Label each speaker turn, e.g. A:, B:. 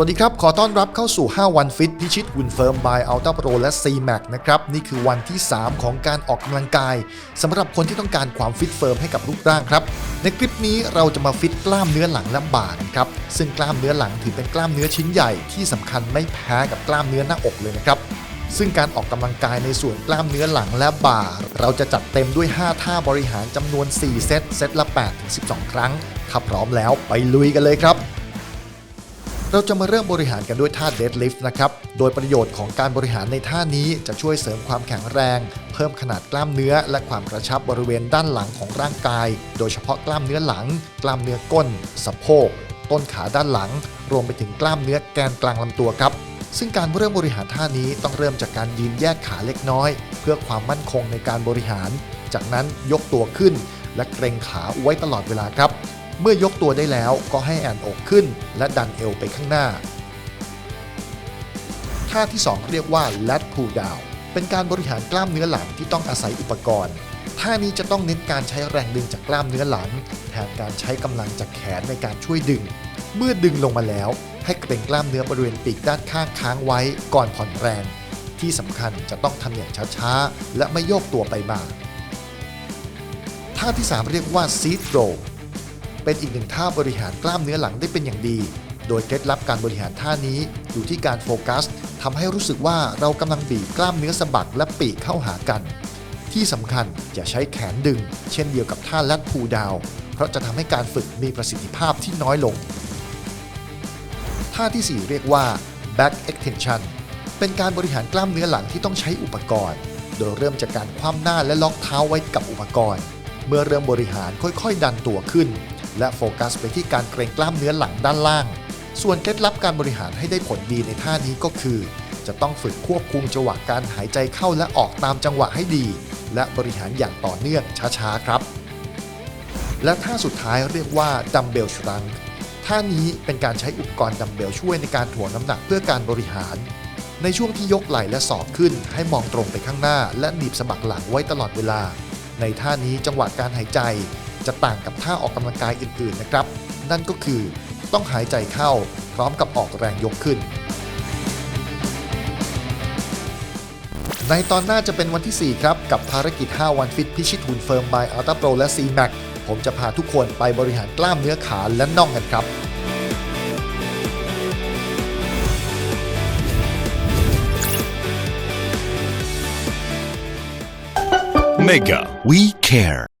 A: วัสดีครับ ขอต้อนรับเข้าสู่ 5 วันฟิตพิชิตหุ่นเฟิร์ม by Ultra Pro และ C-Max นะครับ นี่คือวันที่ 3 ของการออกกำลังกายสำหรับคนที่ต้องการความฟิตเฟิร์มให้กับรูปร่างครับ ในคลิปนี้เราจะมาฟิตกล้ามเนื้อหลังและบ่าครับ ซึ่งกล้ามเนื้อหลังถือเป็นกล้ามเนื้อชิ้นใหญ่ที่สำคัญไม่แพ้กับกล้ามเนื้อหน้าอกเลยนะครับซึ่งการออกกำลังกายในส่วนกล้ามเนื้อหลังและบ่า เราจะจัดเต็มด้วย 5 ท่าบริหารจำนวน 4 เซต เซตละ 8-12 ครั้งถ้าพร้อมแล้วไปลุยกันเลยครับ เราจะมาเริ่มบริหารกันด้วยท่า deadlift นะครับ โดยประโยชน์ของการบริหารในท่านี้จะช่วยเสริมความแข็งแรง เพิ่มขนาดกล้ามเนื้อ และความกระชับบริเวณด้านหลังของร่างกาย โดยเฉพาะกล้ามเนื้อหลัง กล้ามเนื้อก้น สะโพก ต้นขาด้านหลัง รวมไปถึงกล้ามเนื้อแกนกลางลำตัวครับ ซึ่งการเริ่มบริหารท่านี้ต้องเริ่มจากการยืนแยกขาเล็กน้อย เพื่อความมั่นคงในการบริหาร จากนั้นยกตัวขึ้น และเกรงขาไว้ตลอดเวลาครับ เมื่อยกตัวได้แล้วก็ให้แอนอกขึ้น และดันเอวไปข้างหน้า ท่าที่ 2 เรียกว่า lat pull down เป็นการบริหารกล้ามเนื้อหลังที่ต้องอาศัยอุปกรณ์ ท่านี้จะต้องเน้นการใช้แรงดึงจากกล้ามเนื้อหลัง แทนการใช้กำลังจากแขนในการช่วยดึง เมื่อดึงลงมาแล้ว ให้เกรงกล้ามเนื้อบริเวณปีกด้านข้างค้างไว้ก่อนผ่อนแรง ที่สำคัญจะต้องทำอย่างช้าๆ และไม่โยกตัวไปมาท่าที่ 3 เรียกว่า seat row เป็นอีกหนึ่งท่าบริหารกล้ามเนื้อหลังได้เป็นอย่างดี โดยเคล็ดลับการบริหารท่านี้อยู่ที่การโฟกัสทำให้รู้สึกว่าเรากำลังบีบกล้ามเนื้อสะบักและปีกเข้าหากัน ที่สำคัญอย่าใช้แขนดึง เช่นเดียวกับท่าลัดพูดาว เพราะจะทำให้การฝึกมีประสิทธิภาพที่น้อยลง ท่าทีสี่4 เรียกว่า back extension เป็นการบริหารกล้ามเนื้อหลังที่ต้องใช้อุปกรณ์ โดยเริ่มจากการคว่ำหน้าและล็อกเท้าไว้กับอุปกรณ์ เมื่อเริ่มบริหารค่อยๆ ดันตัวขึ้น และโฟกัสไปที่การเกรงกล้ามเนื้อหลังด้านล่าง ส่วนเคล็ดลับการบริหารให้ได้ผลดีในท่านี้ก็คือ จะต้องฝึกควบคุมจังหวะการหายใจเข้าและออกตามจังหวะให้ดี และบริหารอย่างต่อเนื่องช้าๆครับ และท่าสุดท้ายเรียกว่าดัมเบลชรังท่านี้เป็นการใช้อุปกรณ์ดัมเบลช่วยในการถ่วงน้ำหนักเพื่อการบริหาร ในช่วงที่ยกไหล่และศอกขึ้น ให้มองตรงไปข้างหน้า และหนีบสะบักหลังไว้ตลอดเวลา ในท่านี้จังหวะการหายใจ จะต่างกับท่าออกกำลังกายอื่นๆนะครับ นั่นก็คือต้องหายใจเข้าพร้อมกับออกแรงยกขึ้น ในตอนหน้าจะเป็นวันที่ 4 ครับ กับภารกิจ 5 วันฟิตพิชิตหุ่นเฟิร์ม by Ultra Pro และ C-Max ผมจะพาทุกคนไปบริหารกล้ามเนื้อขาและน่องกันครับ
B: Mega, we care.